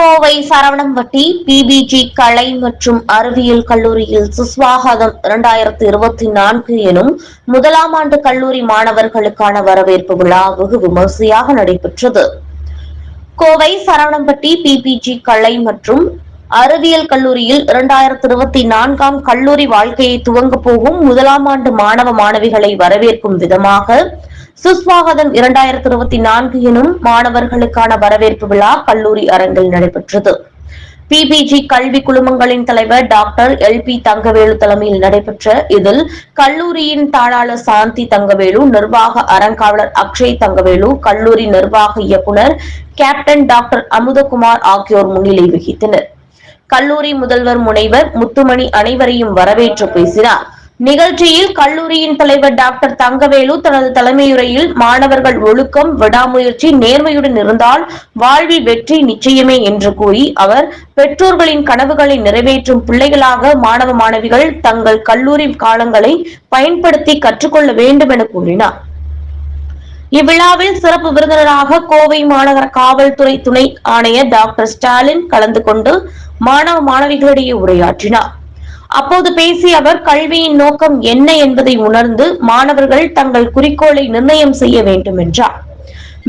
Kovai Saravanampatti PPG கலை மற்றும் அறிவியல் கல்லூரியில் சுஸ்வாகதம் இரண்டாயிரத்தி இருபத்தி நான்கு எனும் முதலாம் ஆண்டு கல்லூரி மாணவர்களுக்கான வரவேற்பு விழா வெகு விமர்சையாக நடைபெற்றது. கோவை சரவணம்பட்டி பிபிஜி கலை மற்றும் அறிவியல் கல்லூரியில் இரண்டாயிரத்தி இருபத்தி நான்காம் கல்லூரி வாழ்க்கையை துவங்க போகும் முதலாம் ஆண்டு மாணவ மாணவிகளை வரவேற்கும் விதமாக சுஸ்வாகதம் இரண்டாயிரத்தி இருபத்தி நான்கு எனும் மாணவர்களுக்கான வரவேற்பு விழா கல்லூரி அரங்கில் நடைபெற்றது. பிபிஜி கல்வி குழுமங்களின் தலைவர் டாக்டர் எல் பி தங்கவேலு தலைமையில் நடைபெற்ற இதில் கல்லூரியின் தாளாளர் சாந்தி தங்கவேலு நிர்வாக அறங்காவலர் அக்ஷய் தங்கவேலு கல்லூரி நிர்வாக இயக்குனர் கேப்டன் டாக்டர் அமுதகுமார் ஆகியோர் முன்னிலை வகித்தனர். கல்லூரி முதல்வர் முனைவர் முத்துமணி அனைவரையும் வரவேற்று பேசினார். நிகழ்ச்சியில் கல்லூரியின் தலைவர் டாக்டர் தங்கவேலு தனது தலைமையுரையில் மாணவர்கள் ஒழுக்கம் விடாமுயற்சி நேர்மையுடன் இருந்தால் வாழ்வில் வெற்றி நிச்சயமே என்று கூறி அவர் பெற்றோர்களின் கனவுகளை நிறைவேற்றும் பிள்ளைகளாக மாணவ மாணவிகள் தங்கள் கல்லூரி காலங்களை பயன்படுத்தி கற்றுக்கொள்ள வேண்டும் என கூறினார். இவ்விழாவில் சிறப்பு விருந்தினராக கோவை மாநகர காவல்துறை துணை ஆணையர் டாக்டர் ஸ்டாலின் கலந்து கொண்டு மாணவ மாணவிகளிடையே உரையாற்றினார். அப்போது பேசிய அவர் கல்வியின் நோக்கம் என்ன என்பதை உணர்ந்து மாணவர்கள் தங்கள் குறிக்கோளை நிர்ணயம் செய்ய வேண்டும் என்றார்.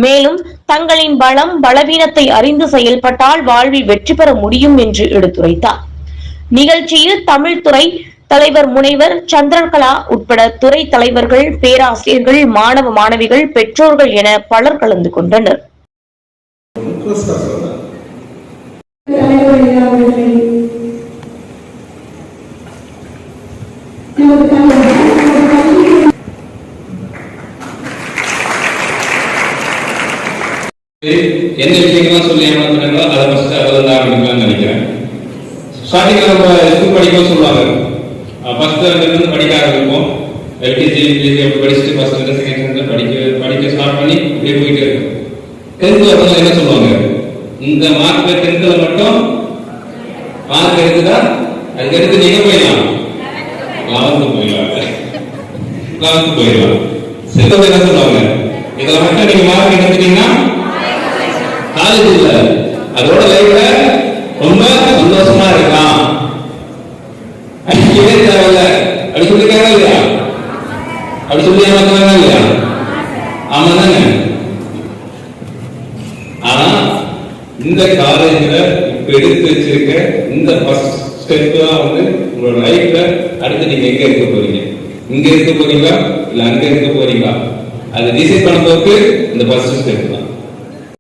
மேலும் தங்களின் பலம் பலவீனத்தை அறிந்து செயல்பட்டால் வாழ்வில் வெற்றி பெற முடியும் என்று எடுத்துரைத்தார். நிகழ்ச்சியில் தமிழ்துறை தலைவர் முனைவர் சந்திரகலா உட்பட துறை தலைவர்கள் பேராசிரியர்கள் மாணவ மாணவிகள் பெற்றோர்கள் என பலர் கலந்து கொண்டனர் தலைவர் அவர்களை நமது கல்வி என்ன விஷயங்கள்லாம் சொல்லி ஏமாத்துறாங்களோ அதை ஃபஸ்ட்டு அதில் தான் ஆரம்பிக்கலாம்னு நினைக்கிறேன். ஸ்டார்டிங்கில் நம்ம ஸ்கூல் படிக்கவும் சொல்லுவாங்க. ஃபஸ்ட்டு இருந்து படிக்க ஆரம்பிப்போம். எல்கேஜி யூகேஜி அப்படி படிச்சுட்டு ஃபஸ்ட் ஸ்டாண்டர்ட் செகண்ட் ஸ்டாண்டர்ட் படிக்க படிக்க ஸ்டார்ட் பண்ணி இப்படியே போயிட்டே இருக்கும். டென்த்து வரவங்க என்ன சொல்லுவாங்க? இந்த மார்க் டென்த்தில் மட்டும் மார்க் இருக்குதா அதுக்கு எடுத்து நீங்க போயிடலாம். லெவன்த்து போயிடலாம். லெவன்த்து போயிடலாம். சித்தத்தை என்ன சொல்லுவாங்க? இதில் மட்டும் நீங்கள் மார்க் எடுத்துட்டீங்கன்னா காலேஜ் இல்ல அதோட லைஃப்ல ரொம்ப சந்தோஷமா இருக்கலாம். அடிக்கவே தேவையில்ல? அப்படி சொல்லிருக்காங்க இல்லையா? அப்படி சொல்லி ஏமாத்துறாங்க இல்லையா? ஆமா தானே ஆனா இந்த காலேஜ்ல இப்ப எடுத்து வச்சிருக்க இந்த ஃபர்ஸ்ட் ஸ்டெப் தான் வந்து உங்களோட லைஃப்ல அடுத்து நீங்க எங்க இருக்க போறீங்க? இங்க இருக்க போறீங்களா? இல்ல அங்க இருக்க போறீங்களா? அது டிசைட் பண்ண போக்கு இந்த ஃபர்ஸ்ட் ஸ்டெப் தான்.